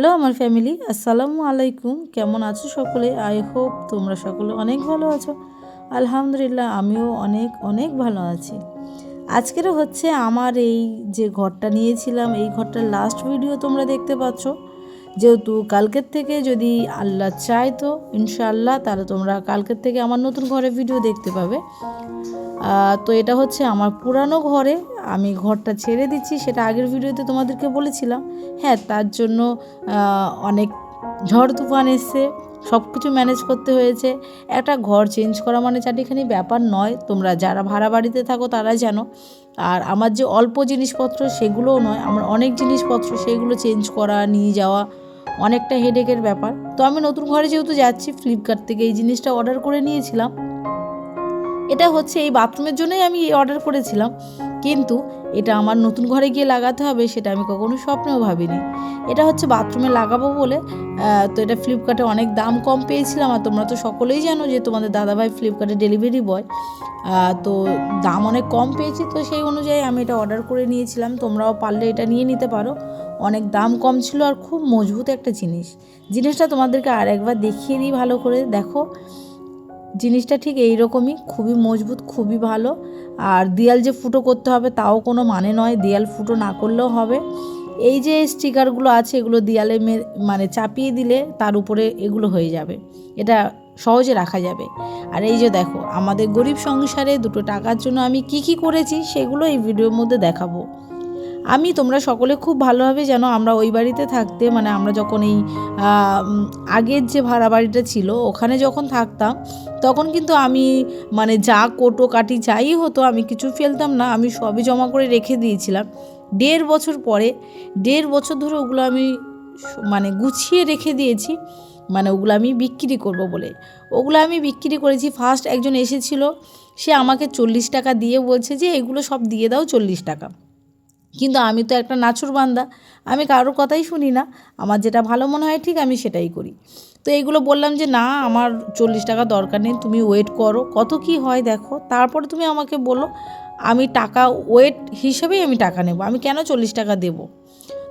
Hello আমার family, আসসালামু আলাইকুম। কেমন আছো সকলে? আই হোপ তোমরা সকলে অনেক ভালো আছো। আলহামদুলিল্লাহ, আমিও অনেক অনেক ভালো আছি। আজকেরও হচ্ছে আমার এই যে ঘরটা নিয়েছিলাম, এই ঘরটার লাস্ট ভিডিও তোমরা দেখতে পাচ্ছ। যেহেতু কালকের থেকে যদি আল্লাহ চায় তো ইনশাআল্লাহ, তাহলে তোমরা কালকের থেকে আমার নতুন ঘরে ভিডিও দেখতে পাবে। তো এটা হচ্ছে আমার পুরানো ঘরে, আমি ঘরটা ছেড়ে দিচ্ছি, সেটা আগের ভিডিওতে তোমাদেরকে বলেছিলাম। হ্যাঁ তার জন্য অনেক ঝড় তুফান এসছে সব কিছু ম্যানেজ করতে হয়েছে। একটা ঘর চেঞ্জ করা মানে চারটিখানি ব্যাপার নয়। তোমরা যারা ভাড়া বাড়িতে থাকো তারা জানো। আর আমার যে অল্প জিনিসপত্র সেগুলোও নয়, আমার অনেক জিনিসপত্র সেগুলো চেঞ্জ করা, নিয়ে যাওয়া অনেকটা হেডেকের ব্যাপার। তো আমি নতুন ঘরে যেহেতু যাচ্ছি ফ্লিপকার্ট থেকে এই জিনিসটা অর্ডার করে নিয়েছিলাম। এটা হচ্ছে এই বাথরুমের জন্যই আমি অর্ডার করেছিলাম। কিন্তু এটা আমার নতুন ঘরে গিয়ে লাগাতে হবে সেটা আমি কখনো স্বপ্নেও ভাবিনি। এটা হচ্ছে বাথরুমে লাগাবো বলে তো এটা ফ্লিপকার্টে অনেক দাম কম পেয়েছিলাম আর তোমরা তো সকলেই জানো যে তোমাদের দাদাভাই ফ্লিপকার্টে ডেলিভারি বয় তো দাম অনেক কম পেয়েছি তো সেই অনুযায়ী আমি এটা অর্ডার করে নিয়েছিলাম। তোমরাও পারলে এটা নিয়ে নিতে পারো। অনেক দাম কম ছিল আর খুব মজবুত একটা জিনিস। জিনিসটা তোমাদেরকে আর একবার দেখিয়ে দিই ভালো করে, দেখো। জিনিসটা ঠিক এই রকমই খুবই মজবুত, খুবই ভালো। আর দেয়াল যে ফুটো করতে হবে তাও কোনো মানে নয়, দেয়াল ফুটো না করলেও হবে। এই যে স্টিকারগুলো আছে এগুলো দেয়ালে মানে চাপিয়ে দিলে তার উপরে এগুলো হয়ে যাবে। এটা সহজে রাখা যাবে। আর এই যে দেখো, আমাদের গরিব সংসারে দুটো টাকার জন্য আমি কি কি করেছি সেগুলো এই ভিডিওর মধ্যে দেখাবো। আমি তোমরা সকলে খুব ভালোভাবে জানো আমরা ওই বাড়িতে থাকতে মানে আমরা যখন এই আগের যে ভাড়া বাড়িটা ছিল, ওখানে যখন থাকতাম, তখন কিন্তু আমি মানে যা কোটো কাটি যাই হতো আমি কিছু ফেলতাম না, আমি সবই জমা করে রেখে দিয়েছিলাম। দেড় বছর পরে, দেড় বছর ধরে ওগুলো আমি মানে গুছিয়ে রেখে দিয়েছি মানে ওগুলো আমি বিক্রি করব বলে। ওগুলো আমি বিক্রি করেছি ফার্স্ট একজন এসেছিল, সে আমাকে চল্লিশ টাকা দিয়ে বলছে যে, এগুলো সব দিয়ে দাও চল্লিশ টাকা। কিন্তু আমি তো একটা নাচুর বান্দা। আমি কারোর কথাই শুনি না। আমার যেটা ভালো মনে হয় ঠিক আমি সেটাই করি। তো এইগুলো বললাম যে, না, আমার চল্লিশ টাকা দরকার নেই, তুমি ওয়েট করো। কত কি হয় দেখো। তারপরে তুমি আমাকে বলো, আমি টাকা ওয়েট হিসেবেই আমি টাকা নেব। আমি কেন চল্লিশ টাকা দেব?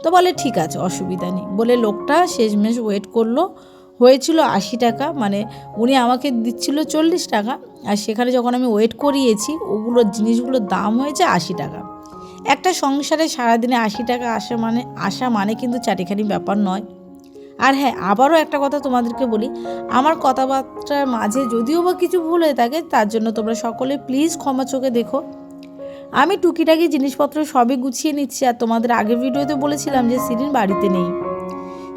তো বলে, ঠিক আছে, অসুবিধা নেই। বলে লোকটা শেষমেশ ওয়েট করল। হয়েছিল আশি টাকা মানে উনি আমাকে দিচ্ছিল চল্লিশ টাকা। আর সেখানে যখন আমি ওয়েট করিয়েছি ওগুলোর জিনিসগুলোর দাম হয়েছে আশি টাকা। একটা সংসারে সারাদিনে আশি টাকা আসা মানে আসা মানে কিন্তু চাটিখানি ব্যাপার নয়। আর হ্যাঁ আবারও একটা কথা তোমাদেরকে বলি, আমার কথাবার্তার মাঝে যদিও বা কিছু ভুল হয়ে থাকে, তার জন্য তোমরা সকলে প্লিজ ক্ষমা চোখে দেখো। আমি টুকিটাকি জিনিসপত্র সবই গুছিয়ে নিচ্ছি আর তোমাদের আগের ভিডিওতে বলেছিলাম যে সিরিন বাড়িতে নেই।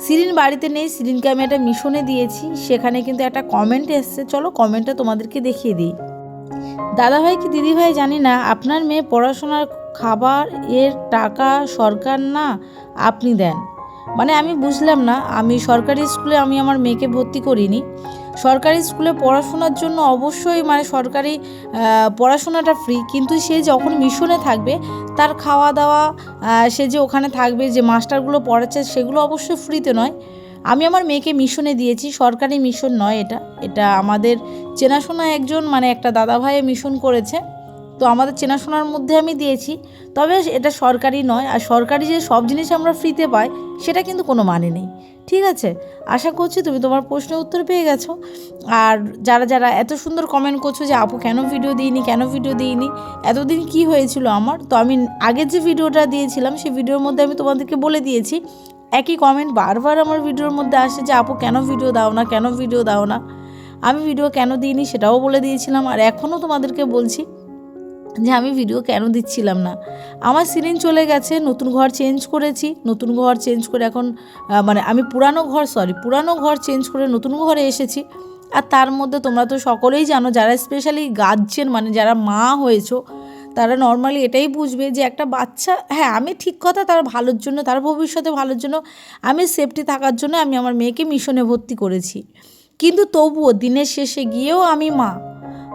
সিরিন বাড়িতে নেই, সিরিনকে আমি একটা মিশনে দিয়েছি, সেখানে কিন্তু একটা কমেন্ট এসছে। চলো কমেন্টটা তোমাদেরকে দেখিয়ে দিই। দাদাভাই কি দিদিভাই জানি না, আপনার মেয়ে পড়াশোনার খাবার এর টাকা সরকার না আপনি দেন। মানে আমি বুঝলাম না, আমি সরকারি স্কুলে আমি আমার মেয়েকে ভর্তি করিনি। সরকারি স্কুলে পড়াশোনার জন্য অবশ্যই মানে সরকারি পড়াশোনাটা ফ্রি কিন্তু সে যখন মিশনে থাকবে, তার খাওয়া দাওয়া সে যে ওখানে থাকবে, যে মাস্টারগুলো পড়াচ্ছে, সেগুলো অবশ্যই ফ্রিতে নয়। আমি আমার মেয়েকে মিশনে দিয়েছি, সরকারি মিশন নয় এটা। এটা আমাদের চেনাশোনা একজন মানে একটা দাদাভাইয়ে মিশন করেছে। তো আমাদের চেনাশোনার মধ্যে আমি দিয়েছি। তবে এটা সরকারি নয়, আর সরকারি যে সব জিনিস আমরা ফ্রিতে পাই, সেটা কিন্তু কোনো মানে নেই। ঠিক আছে? আশা করছি তুমি তোমার প্রশ্নের উত্তর পেয়ে গেছো। আর যারা যারা এত সুন্দর কমেন্ট করছ যে, আপু, কেন ভিডিও দিইনি? কেন ভিডিও দিইনি? এতদিন কি হয়েছিল আমার? তো আমি আগের যে ভিডিওটা দিয়েছিলাম, সেই ভিডিওর মধ্যে আমি তোমাদেরকে বলে দিয়েছি। একই কমেন্ট বারবার আমার ভিডিওর মধ্যে আসে যে, আপু, কেন ভিডিও দাও না? কেন ভিডিও দাও না? আমি ভিডিও কেন দিইনি সেটাও বলে দিয়েছিলাম। আর এখনও তোমাদেরকে বলছি যে আমি ভিডিও কেন দিচ্ছিলাম না? আমার সিরিন চলে গেছে, নতুন ঘর চেঞ্জ করেছি, নতুন ঘর চেঞ্জ করে এখন মানে আমি পুরানো ঘর সরি পুরানো ঘর চেঞ্জ করে নতুন ঘরে এসেছি। আর তার মধ্যে তোমরা তো সকলেই জানো, যারা স্পেশালি গার্জেন মানে যারা মা হয়েছো, তারা নর্মালি এটাই বুঝবে যে একটা বাচ্চা হ্যাঁ আমি ঠিক কথা তার ভালোর জন্য, তার ভবিষ্যতে ভালোর জন্য, আমি সেফটি থাকার জন্য আমি আমার মেয়েকে মিশনে ভর্তি করেছি। কিন্তু তবুও দিনের শেষে গিয়েও আমি মা।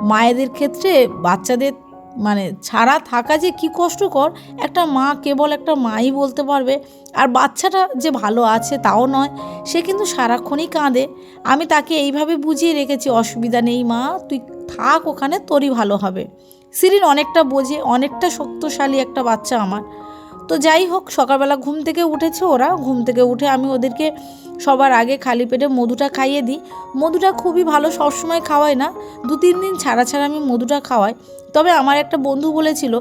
মায়েদের ক্ষেত্রে বাচ্চাদের মানে ছাড়া থাকা যে কি কষ্টকর, একটা মা কেবল একটা মাই বলতে পারবে। আর বাচ্চাটা যে ভালো আছে তাও নয়, সে কিন্তু সারাক্ষণই কাঁদে। আমি তাকে এইভাবে বুঝিয়ে রেখেছি, অসুবিধা নেই মা, তুই থাক ওখানে, তোরই ভালো হবে। সিরিন অনেকটা বোঝে, অনেকটা শক্তশালী একটা বাচ্চা আমার। তো যাই হোক, সকালবেলা ঘুম থেকে উঠেছে ওরা। ঘুম থেকে উঠে আমি ওদেরকে সবার আগে খালি পেটে মধুটা খাইয়ে দিই। মধুটা খুবই ভালো, সবসময় খাওয়াই না। দু, তিন দিন ছাড়া ছাড়া আমি মধুটা খাওয়াই। তবে আমার একটা বন্ধু বলেছিল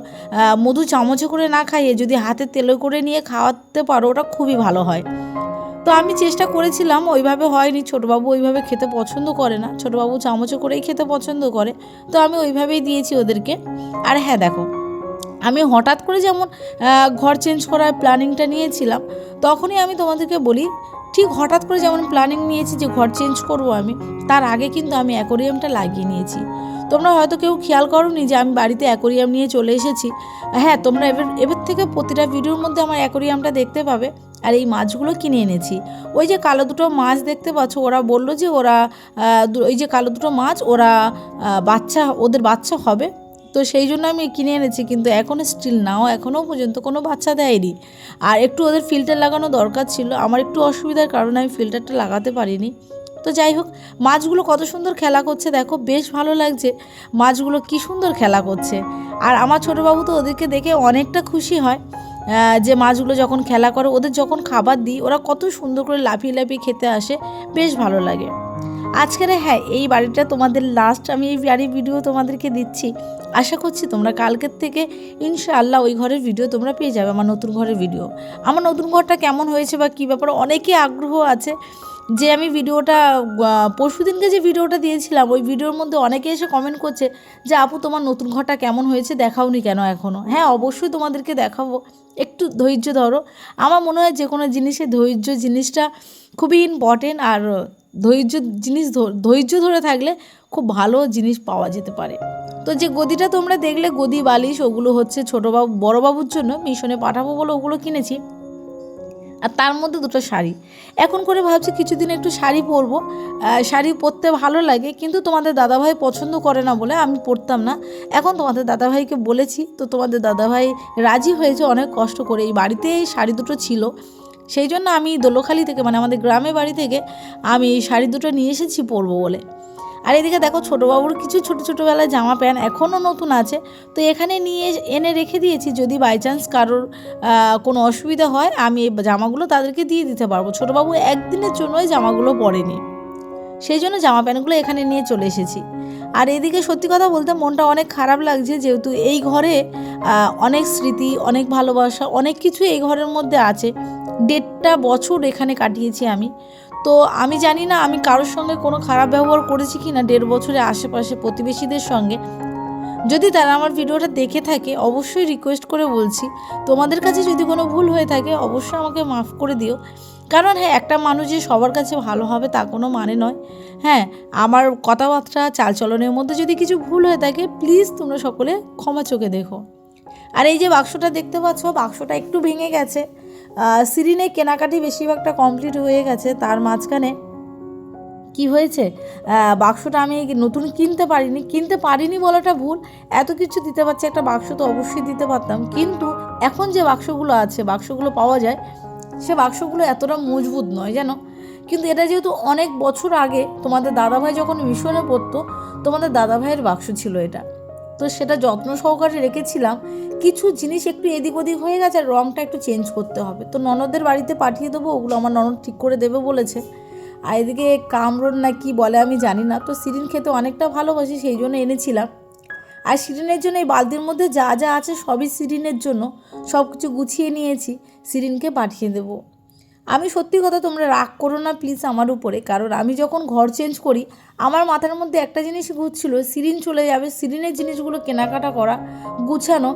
মধু চামচে করে না খাইয়ে যদি হাতে তেলে করে নিয়ে খাওয়াতে পারো, ওটা খুবই ভালো হয়। তো আমি চেষ্টা করেছিলাম, ওইভাবে হয়নি। ছোটোবাবু ওইভাবে খেতে পছন্দ করে না। ছোটোবাবু চামচে করেই খেতে পছন্দ করে। তো আমি ওইভাবেই দিয়েছি ওদেরকে। আর হ্যাঁ দেখো আমি হঠাৎ করে যেমন ঘর চেঞ্জ করার প্ল্যানিংটা নিয়েছিলাম, তখনই আমি তোমাদেরকে বলি, ঠিক হঠাৎ করে যেমন প্ল্যানিং নিয়েছি যে ঘর চেঞ্জ করব আমি, তার আগে কিন্তু আমি অ্যাকোরিয়ামটা লাগিয়ে নিয়েছি। তোমরা হয়তো কেউ খেয়াল করোনি যে আমি বাড়িতে অ্যাকোরিয়াম নিয়ে চলে এসেছি। হ্যাঁ তোমরা এবার এবার থেকে প্রতিটা ভিডিওর মধ্যে আমার অ্যাকোরিয়ামটা দেখতে পাবে, আর এই মাছগুলো কিনে এনেছি। ওই যে কালো দুটো মাছ দেখতে পাচ্ছ, ওরা বলল যে ওরা ওই যে কালো দুটো মাছ, ওরা বাচ্চা, ওদের বাচ্চা হবে। তো সেই জন্য আমি কিনে এনেছি, কিন্তু এখনও স্টিল নাও এখনও পর্যন্ত কোনো বাচ্চা দেয়নি। আর একটু ওদের ফিল্টার লাগানো দরকার ছিল, আমার একটু অসুবিধার কারণে আমি ফিল্টারটা লাগাতে পারিনি। তো যাই হোক, মাছগুলো কত সুন্দর খেলা করছে, দেখো বেশ ভালো লাগছে, মাছগুলো কি সুন্দর খেলা করছে। আর আমার ছোটো বাবু তো ওদেরকে দেখে অনেকটা খুশি হয় যে মাছগুলো যখন খেলা করে, ওদের যখন খাবার দিই, ওরা কত সুন্দর করে লাফিয়ে লাফিয়ে খেতে আসে, বেশ ভালো লাগে। আজকের হ্যাঁ এই বাড়িটা তোমাদের লাস্ট আমি এই বাড়ির ভিডিও তোমাদেরকে দিচ্ছি। আশা করছি তোমরা কালকের থেকে ইনশাআল্লাহ ওই ঘরের ভিডিও তোমরা পেয়ে যাবে, আমার নতুন ঘরের ভিডিও আমার নতুন ঘরটা কেমন হয়েছে বা কী ব্যাপার অনেকে আগ্রহ আছে যে আমি ভিডিওটা পরশু দিনকে যে ভিডিওটা দিয়েছিলাম, ওই ভিডিওর মধ্যে অনেকে এসে কমেন্ট করছে যে, আপু, তোমার নতুন ঘরটা কেমন হয়েছে? দেখাওনি কেন এখনও হ্যাঁ অবশ্যই তোমাদেরকে দেখাবো। একটু ধৈর্য ধরো। আমার মনে হয় যে কোনো জিনিসে ধৈর্য জিনিসটা খুবই ইম্পর্টেন্ট আর ধৈর্য জিনিস ধৈর্য ধরে থাকলে খুব ভালো জিনিস পাওয়া যেতে পারে। তো যে গদিটা তোমরা দেখলে, গদি, বালিশ, ওগুলো হচ্ছে ছোটো বাবু বড়ো বাবুর জন্য মিশনে পাঠাবো বলে ওগুলো কিনেছি। আর তার মধ্যে দুটো শাড়ি। এখন করে ভাবছি কিছুদিন একটু শাড়ি পরবো। শাড়ি পরতে ভালো লাগে, কিন্তু তোমাদের দাদাভাই পছন্দ করে না বলে আমি পরতাম না। এখন তোমাদের দাদাভাইকে বলেছি, তো তোমাদের দাদাভাই রাজি হয়েছে, অনেক কষ্ট করে। এই বাড়িতে এই শাড়ি দুটো ছিল। সেই জন্য আমি দোলখালি থেকে মানে আমাদের গ্রামে বাড়ি থেকে আমি এই শাড়ি দুটো নিয়ে এসেছি পরবো বলে। আর এদিকে দেখো ছোটোবাবুর কিছু ছোটো ছোটোবেলায় জামা প্যান্ট এখনও নতুন আছে। তো এখানে নিয়ে এনে রেখে দিয়েছি, যদি বাই চান্স কারোর কোনো অসুবিধা হয়, আমি এই জামাগুলো তাদেরকে দিয়ে দিতে পারব। ছোটোবাবু একদিনের জন্যই জামাগুলো পরেনি। সেই জন্য জামা প্যান্টগুলো এখানে নিয়ে চলে এসেছি। আর এদিকে সত্যি কথা বলতে মনটা অনেক খারাপ লাগছে যেহেতু এই ঘরে অনেক স্মৃতি, অনেক ভালোবাসা, অনেক কিছু এই ঘরের মধ্যে আছে। দেড়টা বছর এখানে কাটিয়েছি আমি। তো আমি জানি না আমি কারোর সঙ্গে কোনো খারাপ ব্যবহার করেছি কি না দেড় বছরে আশেপাশে প্রতিবেশীদের সঙ্গে। যদি তারা আমার ভিডিওটা দেখে থাকে, অবশ্যই রিকোয়েস্ট করে বলছি। তোমাদের কাছে যদি কোনো ভুল হয়ে থাকে, অবশ্যই আমাকে মাফ করে দিও। কারণ হ্যাঁ একটা মানুষ যে সবার কাছে ভালো হবে তা কোনো মানে নয়। হ্যাঁ আমার কথাবার্তা, চালচলনের মধ্যে যদি কিছু ভুল হয়ে থাকে প্লিজ তোমরা সকলে ক্ষমা চোখে দেখো। আর এই যে বাক্সটা দেখতে পাচ্ছ, বাক্সটা একটু ভেঙে গেছে। সিরিনে কেনাকাটি বেশিরভাগটা কমপ্লিট হয়ে গেছে। তার মাঝখানে কি হয়েছে? বাক্সটা আমি নতুন কিনতে পারিনি। কিনতে পারিনি বলাটা ভুল। এত কিছু দিতে পারছি, একটা বাক্স তো অবশ্যই দিতে পারতাম। কিন্তু এখন যে বাক্সগুলো আছে, বাক্সগুলো পাওয়া যায় সে বাক্সগুলো এতটা মজবুত নয়, জানো? কিন্তু এটা যেহেতু অনেক বছর আগে, তোমাদের দাদাভাই যখন মিশনে পড়তো, তোমাদের দাদাভাইয়ের বাক্স ছিল এটা। তো সেটা যত্ন সহকারে রেখেছিলাম। কিছু জিনিস একটু এদিক ওদিক হয়ে গেছে, আর রঙটা একটু চেঞ্জ করতে হবে। তো ননদের বাড়িতে পাঠিয়ে দেবো, ওগুলো আমার ননদ ঠিক করে দেবে বলেছে। আর এদিকে কামরন না কি বলে আমি জানি না। তো সিরিন খেতে অনেকটা ভালোবাসি, সেই জন্য এনেছিলাম। আর সিরিনের জন্য এই বালতির মধ্যে যা যা আছে সবই সিরিনের জন্য। সব কিছু গুছিয়ে নিয়েছি, সিরিনকে পাঠিয়ে দেবো। আমি সত্যি কথা তোমরা রাগ করো না প্লিজ আমার উপরে, কারণ আমি যখন ঘর চেঞ্জ করি, আমার মাথার মধ্যে একটা জিনিস ঘুরছিল, সিরিন চলে যাবে, সিরিনের জিনিসগুলো কেনাকাটা করা, গুছানো।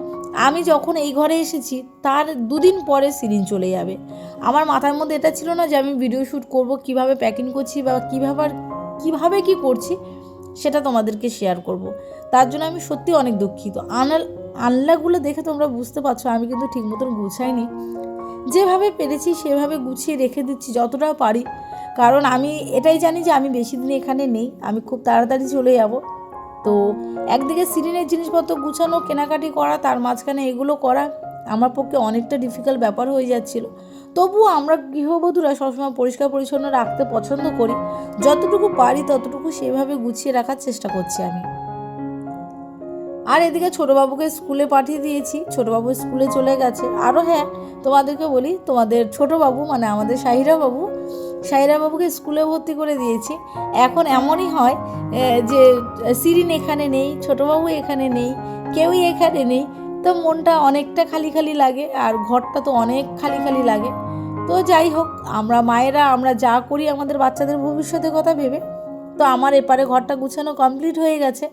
আমি যখন এই ঘরে এসেছি, তার দুদিন পরে সিরিন চলে যাবে। আমার মাথার মধ্যে এটা ছিল না যে আমি ভিডিও শ্যুট করব, কীভাবে প্যাকিং করছি বা কীভাবে কীভাবে কি করছি, সেটা তোমাদেরকে শেয়ার করব। তার জন্য আমি সত্যি অনেক দুঃখিত। আনাল আনলাগুলো দেখে তোমরা বুঝতে পারছ, আমি কিন্তু ঠিক মতন গুছাইনি। যেভাবে পেরেছি সেভাবে গুছিয়ে রেখে দিচ্ছি যতটা পারি। কারণ আমি এটাই জানি যে আমি বেশি দিন এখানে নেই, আমি খুব তাড়াতাড়ি চলে যাব। তো একদিকে সিরিনের জিনিসপত্র গুছানো, কেনাকাটি করা, তার মাঝখানে এগুলো করা, আমার পক্ষে অনেকটা ডিফিকাল্ট ব্যাপার হয়ে যাচ্ছিল। তবুও আমরা গৃহবধূরা সবসময় পরিষ্কার পরিচ্ছন্ন রাখতে পছন্দ করি। যতটুকু পারি ততটুকু সেভাবে গুছিয়ে রাখার চেষ্টা করছি আমি। আর এদিকে ছোটোবাবুকে স্কুলে পাঠিয়ে দিয়েছি। ছোটোবাবু স্কুলে চলে গেছে। আরও হ্যাঁ তোমাদেরকে বলি, তোমাদের ছোটোবাবু মানে আমাদের শাহিরা বাবু শাহিরা বাবুকে স্কুলে ভর্তি করে দিয়েছি। এখন এমনই হয় যে সিরিন এখানে নেই, ছোটোবাবু এখানে নেই, কেউই এখানে নেই। তো মনটা অনেকটা খালি খালি লাগে, আর ঘরটা তো অনেক খালি খালি লাগে। তো যাই হোক, আমরা মায়েরা আমরা যা করি আমাদের বাচ্চাদের ভবিষ্যতের কথা ভেবে তো আমার এপারে ঘরটা গুছানো কমপ্লিট হয়ে গেছে।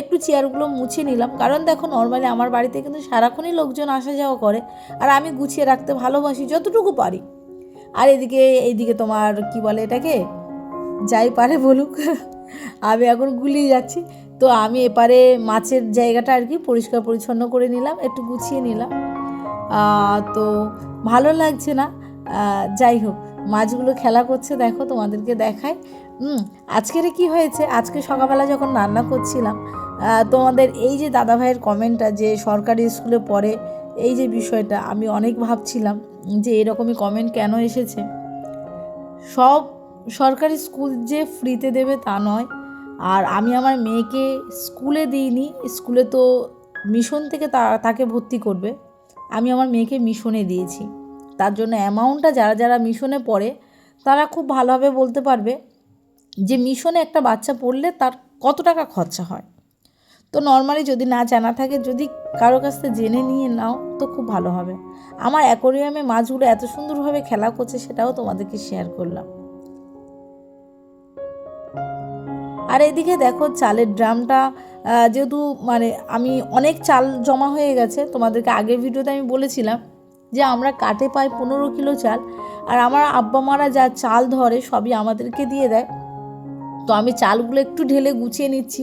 একটু চেয়ারগুলো মুছে নিলাম। কারণ দেখো নর্মালি আমার বাড়িতে কিন্তু সারাক্ষণই লোকজন আসা যাওয়া করে, আর আমি গুছিয়ে রাখতে ভালোবাসি যতটুকু পারি। আর এদিকে, এইদিকে তোমার কি বলে এটাকে? যাই পারে বলুক। আমি এখন গুলিয়ে যাচ্ছি। তো আমি এপারে মাছের জায়গাটা আর কি পরিষ্কার পরিচ্ছন্ন করে নিলাম, একটু গুছিয়ে নিলাম। তো ভালো লাগছে না। যাই হোক, মাছগুলো খেলা করছে, দেখো তোমাদেরকে দেখায়। আজকের কি হয়েছে? আজকে সকালবেলা যখন রান্না করছিলাম তোমাদের এই যে দাদা ভাইয়ের কমেন্টটা যে সরকারি স্কুলে পড়ে, এই যে বিষয়টা, আমি অনেক ভাবছিলাম যে এরকমই কমেন্ট কেন এসেছে? সব সরকারি স্কুল যে ফ্রিতে দেবে তা নয়। আর আমি আমার মেয়েকে স্কুলে দিইনি স্কুলে তো মিশন থেকে তাকে ভর্তি করবে। আমি আমার মেয়েকে মিশনে দিয়েছি। তার জন্য অ্যামাউন্টটা যারা যারা মিশনে পড়ে, তারা খুব ভালোভাবে বলতে পারবে। যে মিশনে একটা বাচ্চা পড়লে তার কত টাকা খরচা হয়? তো নর্মালি যদি না জানা থাকে, যদি কারও কাছ থেকে জেনে নিয়ে নাও, তো খুব ভালো হবে। আমার অ্যাকোরিয়ামে মাছগুলো এত সুন্দরভাবে খেলা করছে, সেটাও তোমাদেরকে শেয়ার করলাম। আর এদিকে দেখো, চালের ড্রামটা যেহেতু মানে আমি অনেক চাল জমা হয়ে গেছে, তোমাদেরকে আগের ভিডিওতে আমি বলেছিলাম যে আমরা কাটে পাই পনেরো কিলো চাল, আর আমার আব্বা মারা যা চাল ধরে, সবই আমাদেরকে দিয়ে দেয়। তো আমি চালগুলো একটু ঢেলে গুছিয়ে নিচ্ছি।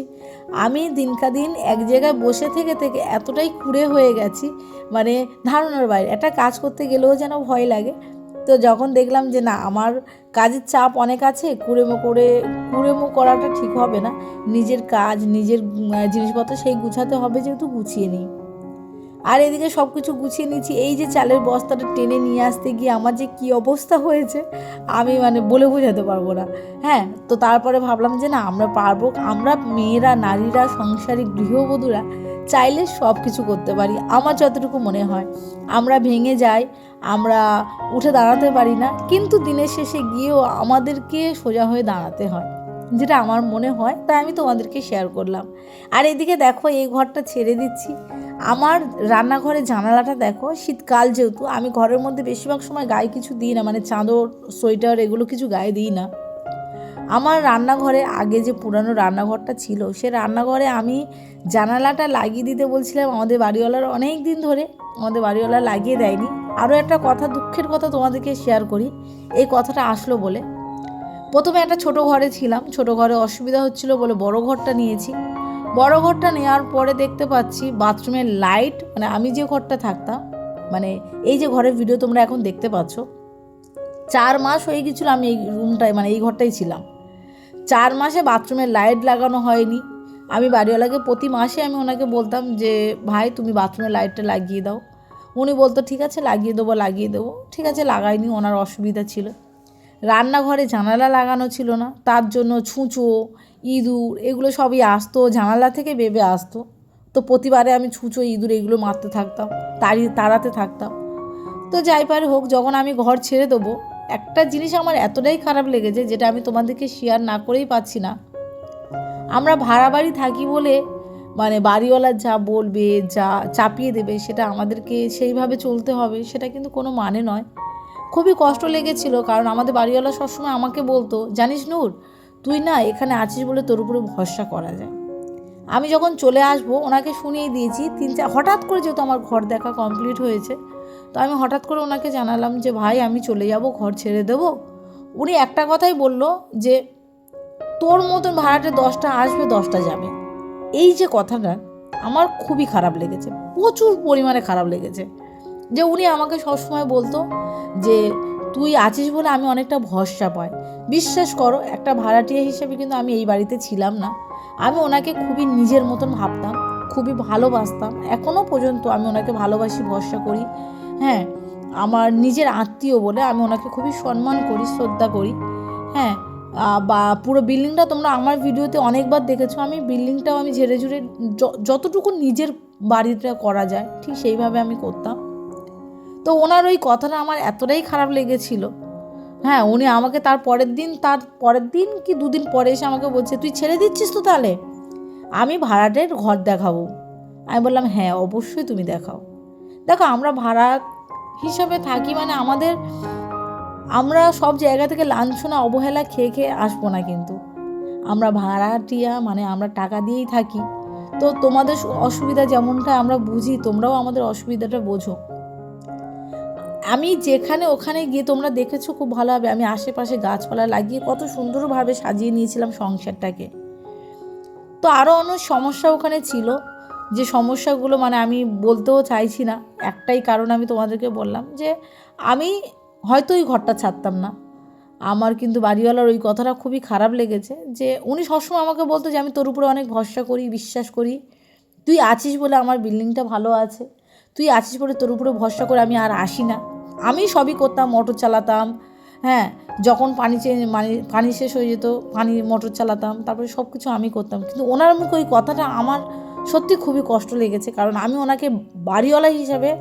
আমি দিনকা দিন এক জায়গায় বসে থেকে থেকে এতটাই কুড়ে হয়ে গেছি মানে ধারণার বাইরে। একটা কাজ করতে গেলেও যেন ভয় লাগে। তো যখন দেখলাম যে না, আমার কাজের চাপ অনেক আছে কুড়েমো করে কুড়েমো করাটা ঠিক হবে না। নিজের কাজ, নিজের জিনিসপত্র সেই গুছাতে হবে যেহেতু গুছিয়ে নিই। আর এদিকে সব কিছু গুছিয়ে নিচ্ছি। এই যে চালের বস্তাটা টেনে নিয়ে আসতে গিয়ে আমার যে কী অবস্থা হয়েছে, আমি মানে বলে বোঝাতে পারব না। হ্যাঁ তো তারপরে ভাবলাম যে না, আমরা পারব। আমরা মেয়েরা, নারীরা সংসারী গৃহবধূরা চাইলে সব কিছু করতে পারি। আমার যতটুকু মনে হয়, আমরা ভেঙে যাই, আমরা উঠে দাঁড়াতে পারি না, কিন্তু দিনের শেষে গিয়েও আমাদেরকে সোজা হয়ে দাঁড়াতে হয়। যেটা আমার মনে হয়, তাই আমি তোমাদেরকে শেয়ার করলাম। আর এদিকে দেখো, এই ঘরটা ছেড়ে দিচ্ছি। আমার রান্নাঘরের জানালাটা দেখো, শীতকাল যেহেতু, আমি ঘরের মধ্যে বেশিরভাগ সময় গায়ে কিছু দিই না মানে চাদর, সোয়েটার এগুলো কিছু গায়ে দিই না। আমার রান্নাঘরে আগে যে পুরানো রান্নাঘরটা ছিল, সে রান্নাঘরে আমি জানালাটা লাগিয়ে দিতে বলছিলাম আমাদের বাড়িওয়ালার অনেক দিন ধরে, আমাদের বাড়িওয়ালা লাগিয়ে দেয়নি। আরও একটা কথা, দুঃখের কথা তোমাদেরকে শেয়ার করি, এই কথাটা আসলো বলে। প্রথমে একটা ছোট ঘরে ছিলাম, ছোট ঘরে অসুবিধা হচ্ছিল বলে বড় ঘরটা নিয়েছি। বড় ঘরটা নেওয়ার পরে দেখতে পাচ্ছি বাথরুমের লাইট মানে আমি যে ঘরটা থাকতাম মানে এই যে ঘরের ভিডিও তোমরা এখন দেখতে পাচ্ছ, চার মাস হয়ে গেছিল আমি এই রুমটায় মানে এই ঘরটাই ছিলাম। চার মাসে বাথরুমের লাইট লাগানো হয়নি। আমি বাড়িওয়ালাকে প্রতি মাসে আমি ওনাকে বলতাম যে, ভাই, তুমি বাথরুমের লাইটটা লাগিয়ে দাও। উনি বলতো, ঠিক আছে, লাগিয়ে দেবো লাগিয়ে দেবো। ঠিক আছে, লাগাইনি, ওনার অসুবিধা ছিল। রান্নাঘরে জানালা লাগানো ছিল না। তার জন্য ছুঁচো, ইঁদুর এগুলো সবই আসতো, জানালা থেকে বেবে আসতো। তো প্রতিবারে আমি ছুঁচো, ইঁদুর এগুলো মারতে থাকতাম, তাড়ি, তাড়াতে থাকতাম। তো যাই পারে হোক, যখন আমি ঘর ছেড়ে দেবো, একটা জিনিস আমার এতটাই খারাপ লেগেছে যেটা আমি তোমাদেরকে শেয়ার না করেই পাচ্ছি না। আমরা ভাড়া বাড়ি থাকি বলে মানে বাড়িওয়ালা যা বলবে, যা চাপিয়ে দেবে, সেটা আমাদেরকে সেইভাবে চলতে হবে, সেটা কিন্তু কোনো মানে নয়। খুবই কষ্ট লেগেছিল, কারণ আমাদের বাড়িওয়ালা সবসময় আমাকে বলতো, জানিস নূর, তুই না এখানে আছিস বলে তোর উপরে ভরসা করা যায়। আমি যখন চলে আসব, ওনাকে শুনিয়ে দিয়েছি, তিন চার, হঠাৎ করে যেহেতু আমার ঘর দেখা কমপ্লিট হয়েছে, তো আমি হঠাৎ করে ওনাকে জানালাম যে, ভাই, আমি চলে যাব, ঘর ছেড়ে দেবো। উনি একটা কথাই বলল যে, তোর মতন ভাড়াটে দশটা আসবে, দশটা যাবে। এই যে কথাটা, আমার খুবই খারাপ লেগেছে, প্রচুর পরিমাণে খারাপ লেগেছে। যে উনি আমাকে সবসময় বলতো যে, তুই আছিস বলে আমি অনেকটা ভরসা পাই। বিশ্বাস করো, একটা ভাড়াটিয়া হিসেবে কিন্তু আমি এই বাড়িতে ছিলাম না। আমি ওনাকে খুবই নিজের মতন ভাবতাম, খুবই ভালোবাসতাম। এখনও পর্যন্ত আমি ওনাকে ভালোবাসি, ভরসা করি। হ্যাঁ আমার নিজের আত্মীয় বলে আমি ওনাকে খুবই সম্মান করি, শ্রদ্ধা করি। হ্যাঁ বা পুরো বিল্ডিংটা তোমরা আমার ভিডিওতে অনেকবার দেখেছ। আমি বিল্ডিংটাও আমি ঝেড়ে ঝুড়ে যতটুকু নিজের বাড়িতে করা যায়, ঠিক সেইভাবে আমি করতাম। তো ওনার ওই কথাটা আমার এতটাই খারাপ লেগেছিল। হ্যাঁ উনি আমাকে তার পরের দিন, তার পরের দিন কি দুদিন পরে এসে আমাকে বলছে, তুই ছেড়ে দিচ্ছিস তো তাহলে? আমি ভাড়াটের ঘর দেখাবো। আমি বললাম হ্যাঁ অবশ্যই তুমি দেখাও। দেখো, আমরা ভাড়া হিসাবে থাকি মানে আমাদের, আমরা সব জায়গা থেকে লাঞ্ছনা অবহেলা খেয়ে খেয়ে আসব না কিন্তু। আমরা ভাড়াটিয়া মানে আমরা টাকা দিয়েই থাকি। তো তোমাদের অসুবিধা যেমনটা আমরা বুঝি, তোমরাও আমাদের অসুবিধাটা বোঝো। আমি যেখানে ওখানে গিয়ে তোমরা দেখেছ খুব ভালো হবে। আমি আশেপাশে গাছপালা লাগিয়ে কত সুন্দরভাবে সাজিয়ে নিয়েছিলাম সংসারটাকে। তো আরও অনেক সমস্যা ওখানে ছিল। যে সমস্যাগুলো মানে আমি বলতেও চাইছি না। একটাই কারণ আমি তোমাদেরকে বললাম যে আমি হয়তো ওই ঘরটা ছাড়তাম না। আমার কিন্তু বাড়িওয়ালার ওই কথাটা খুবই খারাপ লেগেছে যে উনি সবসময় আমাকে বলতো যে আমি তোর উপরে অনেক ভরসা করি, বিশ্বাস করি। তুই আছিস বলে আমার বিল্ডিংটা ভালো আছে। তুই আছিস বলে তোর উপরে ভরসা করে আমি আর আসি না। আমি সবই করতাম, মোটর চালাতাম হ্যাঁ যখন পানি চেঞ্জ মানে পানি শেষ হয়ে যেত, পানি, মোটর চালাতাম, তারপরে সব কিছু আমি করতাম। কিন্তু ওনার মুখে ওই কথাটা আমার সত্যি খুবই কষ্ট লেগেছে, কারণ আমি ওনাকে বাড়িওয়ালা হিসাবে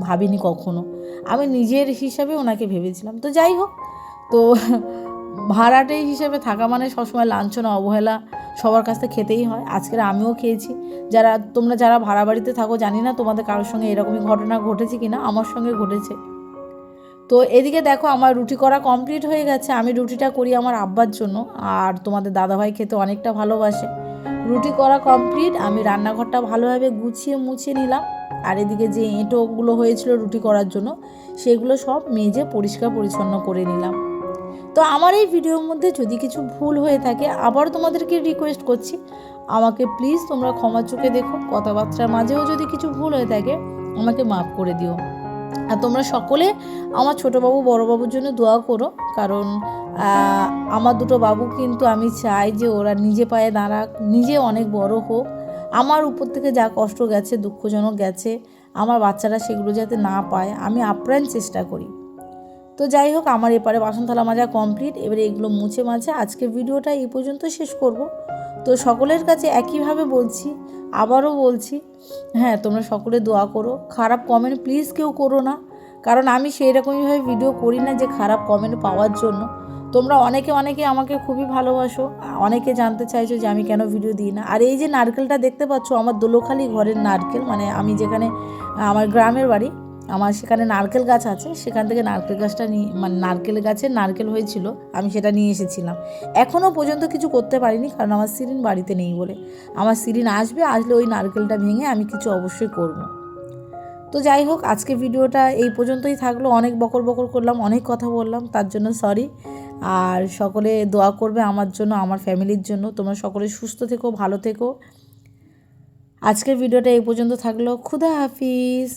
ভাবিনি কখনো। আমি নিজের হিসাবে ওনাকে ভেবেছিলাম। তো যাই হোক, তো ভাড়াটে হিসেবে থাকা মানে সবসময় লাঞ্ছনা, অবহেলা সবার কাছ থেকে খেতেই হয়। আজকের আমিও খেয়েছি। যারা, তোমরা যারা ভাড়া বাড়িতে থাকো, জানি না তোমাদের কারোর সঙ্গে এরকমই ঘটনা ঘটেছে কি না আমার সঙ্গে ঘটেছে। তো এদিকে দেখো আমার রুটি করা কমপ্লিট হয়ে গেছে। আমি রুটিটা করি আমার আব্বার জন্য। আর তোমাদের দাদাভাই খেতে অনেকটা ভালোবাসে। রুটি করা কমপ্লিট আমি রান্নাঘরটা ভালোভাবে গুছিয়ে মুছিয়ে নিলাম। আর এদিকে যে এঁটোগুলো হয়েছিল রুটি করার জন্য, সেগুলো সব মেজে পরিষ্কার পরিচ্ছন্ন করে নিলাম। তো আমার এই ভিডিওর মধ্যে যদি কিছু ভুল হয়ে থাকে, আবার তোমাদেরকে রিকোয়েস্ট করছি, আমাকে প্লিজ তোমরা ক্ষমা চোখে দেখো। কথাবার্তার মাঝেও যদি কিছু ভুল হয়ে থাকে, আমাকে মাফ করে দিও। আর তোমরা সকলে আমার ছোটো বাবু, বড় বাবুর জন্য দোয়া করো। কারণ আমার দুটো বাবু কিন্তু আমি চাই যে ওরা নিজে পায়ে দাঁড়াক, নিজে অনেক বড় হোক। আমার উপর থেকে যা কষ্ট গেছে, দুঃখজনক গেছে, আমার বাচ্চারা সেগুলো যাতে না পায়, আমি আপ্রাণ চেষ্টা করি। তো যাই হোক, আমার এপারে বাসন থালা মাজা কমপ্লিট। এবারে এগুলো মুছে মাঝে আজকের ভিডিওটা এই পর্যন্ত শেষ করব। তো সকলের কাছে একইভাবে বলছি আবারও বলছি হ্যাঁ তোমরা সকলে দোয়া করো। খারাপ কমেন্ট প্লিজ কেউ করো না। কারণ আমি সেই রকমইভাবে ভিডিও করি না যে খারাপ কমেন্ট পাওয়ার জন্য। তোমরা অনেকে অনেকে আমাকে খুবই ভালোবাসো। অনেকে জানতে চাইছো যে আমি কেন ভিডিও দিই না। আর এই যে নারকেলটা দেখতে পাচ্ছ, আমার দোলোখালি ঘরের নারকেল মানে আমি যেখানে, আমার গ্রামের বাড়ি আমার সেখানে নারকেল গাছ আছে, সেখান থেকে নারকেল গাছটা নিয়ে মানে নারকেল গাছের নারকেল হয়েছিল, আমি সেটা নিয়ে এসেছিলাম। এখনও পর্যন্ত কিছু করতে পারিনি, কারণ আমার সিরিন বাড়িতে নেই বলে। আমার সিরিন আসবে, আসলে ওই নারকেলটা ভেঙে আমি কিছু অবশ্যই করব। তো যাই হোক, আজকে ভিডিওটা এই পর্যন্তই থাকল। অনেক বকর বকর করলাম, অনেক কথা বললাম, তার জন্য সরি আর সকলে দোয়া করবে আমার জন্য, আমার ফ্যামিলির জন্য। তোমরা সকলে সুস্থ থেকো, ভালো থেকো। আজকের ভিডিওটা এই পর্যন্ত থাকল। খুদা হাফিজ।